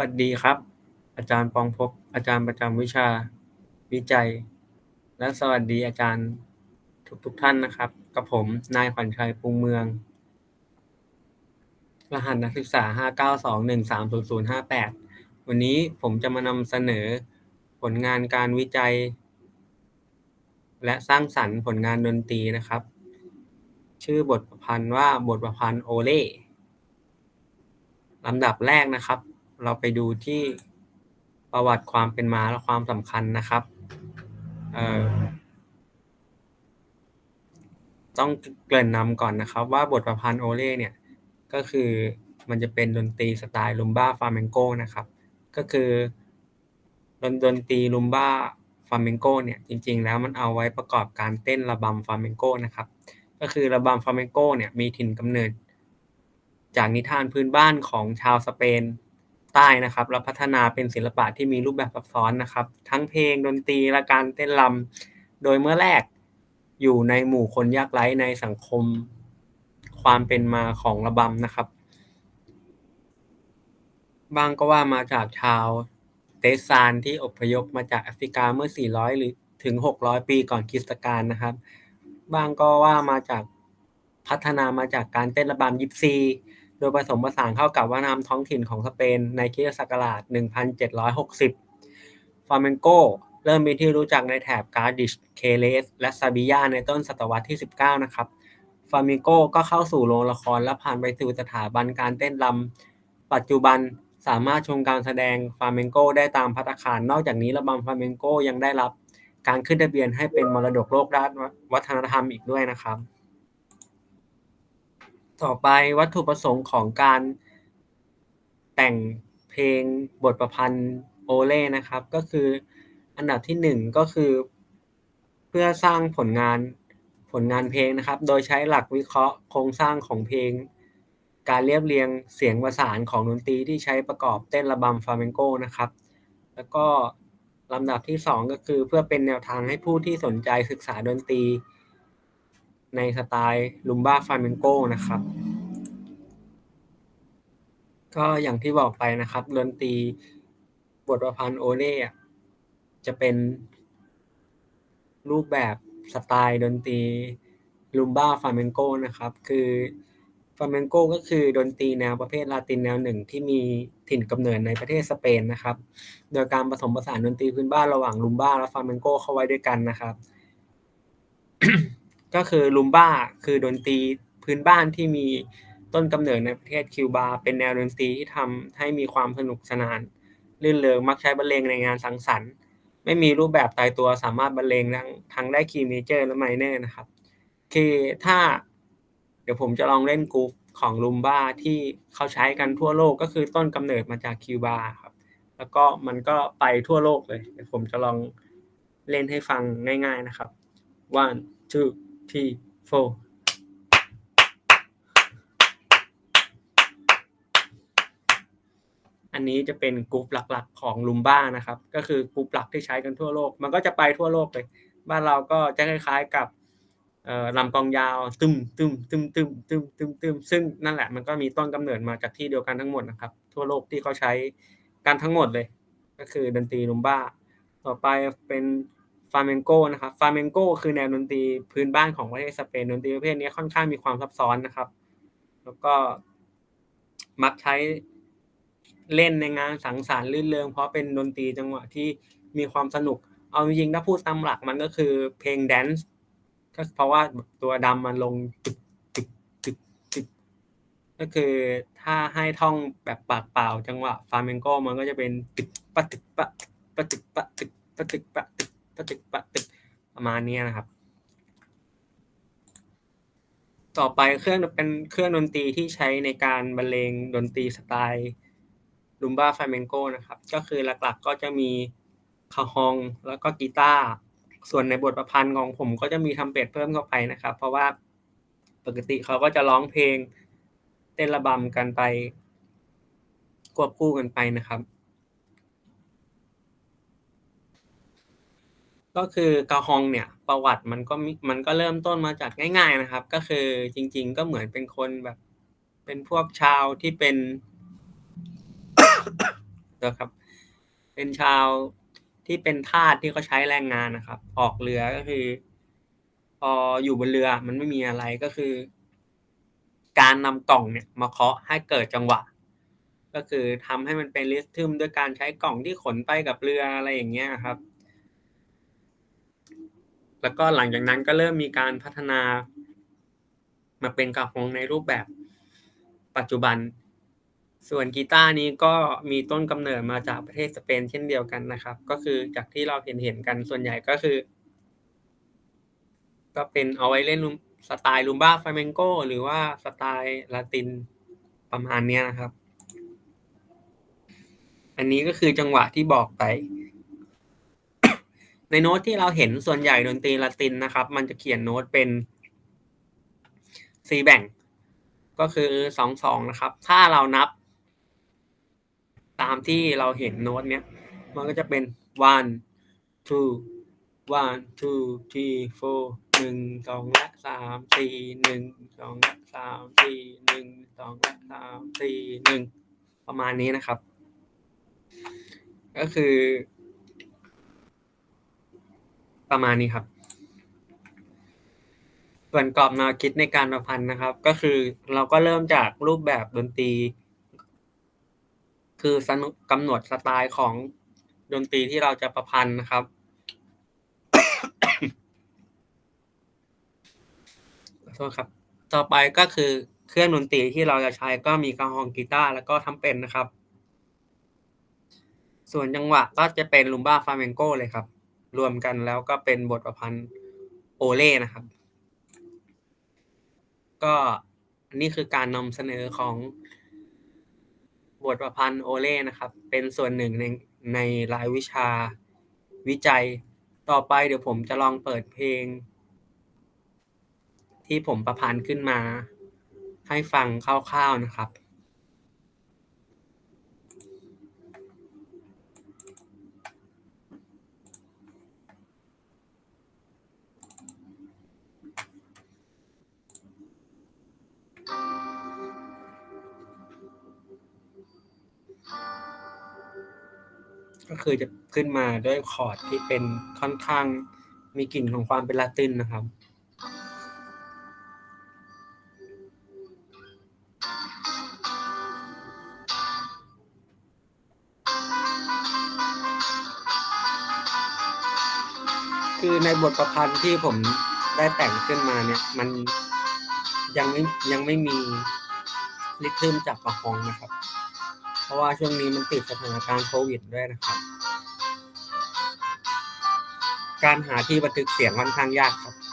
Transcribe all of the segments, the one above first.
วัสดีครับ อาจารย์ปองภพอาจารย์ประจำวิชาวิจัย และสวัสดีอาจารย์ทุกทุกท่านนะครับ กับผมนายขวัญชัยปรุงเมือง รหัสนักศึกษา 592130058 วันนี้ผมจะมานำเสนอผลงานการวิจัย และสร้างสรรค์ผลงานดนตรีนะครับ ชื่อบทประพันธ์ว่าบทประพันธ์โอเล่ลำดับแรกนะครับ เราไปดูที่ประวัติความเป็นมาและความสำคัญนะครับเอ่อต้องเกริ่นนำก่อนนะครับ ว่าบทประพันธ์โอเล่เนี่ยก็คือมันจะเป็นดนตรีสไตล์ลุมบ้าฟาเมนโกนะครับ ก็คือดนดนตรีลุมบ้าฟาเมนโกเนี่ยจริงๆ แล้วมันเอาไว้ประกอบการเต้นระบำฟาเมนโกนะครับ ก็คือระบำฟาเมนโกเนี่ยมีถิ่นกำเนิด จากนิทานพื้นบ้านของชาวสเปน ใต้นะครับแล้วพัฒนาเป็นศิลปะที่มีรูปแบบซับซ้อนนะครับ ทั้งเพลงดนตรีและการเต้นรำโดยเมื่อแรกอยู่ในหมู่คนยากไร้ในสังคมความเป็นมาของระบำนะครับ บางก็ว่ามาจากชาวเตซานที่อพยพมาจากแอฟริกาเมื่อ 400 หรือถึง 600 ปีก่อนคริสตกาลนะครับ บางก็ว่ามาจากพัฒนามาจากการเต้นระบำยิปซี ดยผสมผสานเข้ากับวัฒนธรรมท้องถิ่นของสเปนในคริสตศักราช 1760 ฟาเมนโกเริ่มเป็นที่รู้จักในแถบกาดิช เคเลส และซาบิยาในต้นศตวรรษที่ 19 นะครับ ฟาเมนโกก็เข้าสู่โรงละครและผ่านไปสู่สถาบันการเต้นรำปัจจุบันสามารถชมการแสดงฟาเมนโกได้ตามภัตตาคาร นอกจากนี้ระบำฟาเมนโกยังได้รับการขึ้นทะเบียนให้เป็นมรดกโลกด้านวัฒนธรรมอีกด้วยนะครับ ต่อไปวัตถุประสงค์ของการแต่งเพลงบทประพันธ์โอเล่นะครับ ก็คืออันดับที่หนึ่งก็คือ เพื่อสร้างผลงานผลงานเพลงนะครับ โดยใช้หลักวิเคราะห์โครงสร้างของเพลง การเรียบเรียงเสียงประสานของดนตรีที่ใช้ประกอบเต้นระบำฟาเมนโกนะครับ แล้วก็ลำดับที่สองก็คือเพื่อเป็นแนวทางให้ผู้ที่สนใจศึกษาดนตรี ในสไตล์ลุมบ้าฟาเมนโกนะครับ ก็อย่างที่บอกไปนะครับดนตรีบทประพันธ์โอเล่จะเป็นรูปแบบสไตล์ดนตรีลุมบ้าฟาเมนโกนะครับ คือฟาเมนโกก็คือดนตรีแนวประเภทลาตินแนวหนึ่งที่มีถิ่นกำเนิดในประเทศสเปนนะครับ โดยการผสมผสานดนตรีพื้นบ้านระหว่างลุมบ้าและฟาเมนโกเข้าไว้ด้วยกันนะครับ ก็คือลุมบ้าคือดนตรีพื้นบ้านที่มีต้นกำเนิดในประเทศคิวบา เป็นแนวดนตรีที่ทำให้มีความสนุกสนาน ลื่นเริงมักใช้บรรเลงในงานสังสรรค์ ไม่มีรูปแบบตายตัวสามารถบรรเลงทั้งทั้งได้คีย์เมเจอร์และไมเนอร์นะครับ คือถ้า เดี๋ยวผมจะลองเล่นกรูฟของลุมบ้าที่เขาใช้กันทั่วโลกก็คือต้นกำเนิดมาจากคิวบาครับ แล้วก็มันก็ไปทั่วโลกเลย เดี๋ยวผมจะลองเล่นให้ฟังง่าย ๆนะครับ one two three four อันนี้จะเป็นกรุ๊ปหลักๆของลุมบ้านะครับ ก็คือกรุ๊ปหลักที่ใช้กันทั่วโลก มันก็จะไปทั่วโลกเลย บ้านเราก็จะคล้ายๆกับลำกลองยาวตึมตึมตึมตึมตึมตึมตึมซึ่งนั่นแหละมันก็มีต้นกำเนิดมาจากที่เดียวกันทั้งหมดนะครับ ทั่วโลกที่เขาใช้กันทั้งหมดเลย ก็คือดนตรีลุมบ้า ต่อไปเป็น ฟาเมนโกนะครับฟาเมนโกคือแนวดนตรีพื้นบ้านของประเทศสเปนดนตรีประเภทนี้ค่อนข้างมีความซับซ้อนนะครับ แล้วก็มักใช้เล่นในงานสังสรรค์ลื่นเริงเพราะเป็นดนตรีจังหวะที่มีความสนุก เอาจริงๆถ้าพูดตามหลักมันก็คือเพลงแดนซ์ก็เพราะว่าตัวดำมันลงตึกตึกตึกตึกก็คือถ้าให้ท่องแบบปากเปล่า จังหวะฟาเมนโกมันก็จะเป็นตึกปะตึกปะปะตึกปะตึกปะตึกปะตึก ตึกตึกประมาณนี้นะครับ ต่อไปเครื่องเป็นเครื่องดนตรีที่ใช้ในการบรรเลงดนตรีสไตล์ลุมบ้าฟาเมนโกนะครับ ก็คือหลักๆก็จะมีคาฮองแล้วก็กีตาร์ส่วนในบทประพันธ์ของผมก็จะมีทำเป็ดเพิ่มเข้าไปนะครับ เพราะว่าปกติเขาก็จะร้องเพลงเต้นระบำกันไปควบคู่กันไปนะครับ ก็คือกาฮองเนี่ยประวัติมันก็มีมันก็เริ่มต้นมาจากง่าย ๆนะครับ ก็คือจริง ๆ ก็เหมือนเป็นคนแบบ เป็นพวกชาวที่เป็นด้วยครับ เป็นชาวที่เป็นทาสที่เขาใช้แรงงานนะครับ ออกเรือก็คือ พออยู่บนเรือมันไม่มีอะไรก็คือ การนำกล่องเนี่ย มาเคาะให้เกิดจังหวะ ก็คือทำให้มันเป็นริสทึมด้วยการใช้กล่องที่ขนไปกับเรืออะไรอย่างเงี้ยครับ แล้วก็หลังจากนั้นก็เริ่มมีการพัฒนา มาเป็นกระหงในรูปแบบปัจจุบัน ส่วนกีตาร์นี้ก็มีต้นกำเนิดมาจากประเทศสเปนเช่นเดียวกันนะครับ ก็คือจากที่เราเห็นเห็นกันส่วนใหญ่ก็คือ ก็เป็นเอาไว้เล่นสไตล์ลูมบ้าฟลาเมนโกหรือว่าสไตล์ลาตินประมาณนี้นะครับ อันนี้ก็คือจังหวะที่บอกไป ในโน้ตที่เราเห็นส่วนใหญ่ดนตรีลาตินนะครับ มันจะเขียนโน้ตเป็น C แบ่ง ก็คือสองสองนะครับ ถ้าเรานับ ตามที่เราเห็นโน้ตเนี้ย มันก็จะเป็น one two one two three four หนึ่งสองและสามสี่หนึ่งสองและสามสี่หนึ่งสองและสามสี่หนึ่งประมาณนี้นะครับ ก็คือ ประมาณนี้ครับ ส่วนกรอบแนวคิดในการประพันธ์นะครับ ก็คือเราก็เริ่มจากรูปแบบดนตรี คือสนุกกำหนดสไตล์ของดนตรีที่เราจะประพันธ์นะครับ ขอโทษครับ ต่อไปก็คือเครื่องดนตรีที่เราจะใช้ก็มีกระหองกีตาร์แล้วก็ทำเป็นนะครับ ส่วนจังหวะก็จะเป็นลุมบ้าฟาเมนโกเลยครับ รวมกันแล้วก็เป็นบทประพันธ์โอเล่นะครับ ก็นนี้คือการนำเสนอของบทประพันธ์โอเล่นะครับ เป็นส่วนหนึ่งในในรายวิชาวิจัยต่อไปเดี๋ยวผมจะลองเปิดเพลง ที่ผมประพันธ์ขึ้นมา ให้ฟังคร่าวๆนะครับ ก็คือจะขึ้นมาด้วยคอร์ดที่เป็นค่อนข้างมีกลิ่นของความเป็นลาตินนะครับคือในบทประพันธ์ที่ผมได้แต่งขึ้นมาเนี่ย มันยังไม่ยังไม่มีริทึมจากประฮองนะครับ เพราะว่าช่วงนี้มันติดสถานการณ์โควิดด้วยนะครับ การหาที่บันทึกเสียงค่อนข้างยากครับครับ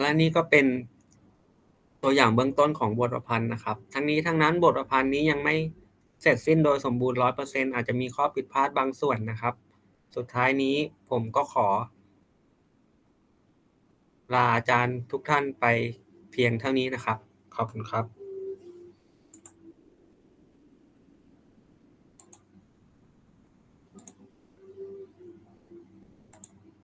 และนี่ก็เป็นตัวอย่างเบื้องต้นของบทประพันธ์นะครับ ทั้งนี้ทั้งนั้นบทประพันธ์นี้ยังไม่เสร็จสิ้นโดยสมบูรณ์ร้อยเปอร์เซ็นอาจจะมีข้อผิดพลาดบางส่วนนะครับ สุดท้ายนี้ผมก็ขอ ลาอาจารย์ทุกท่านไปเพียงเท่านี้นะครับ ขอบคุณครับ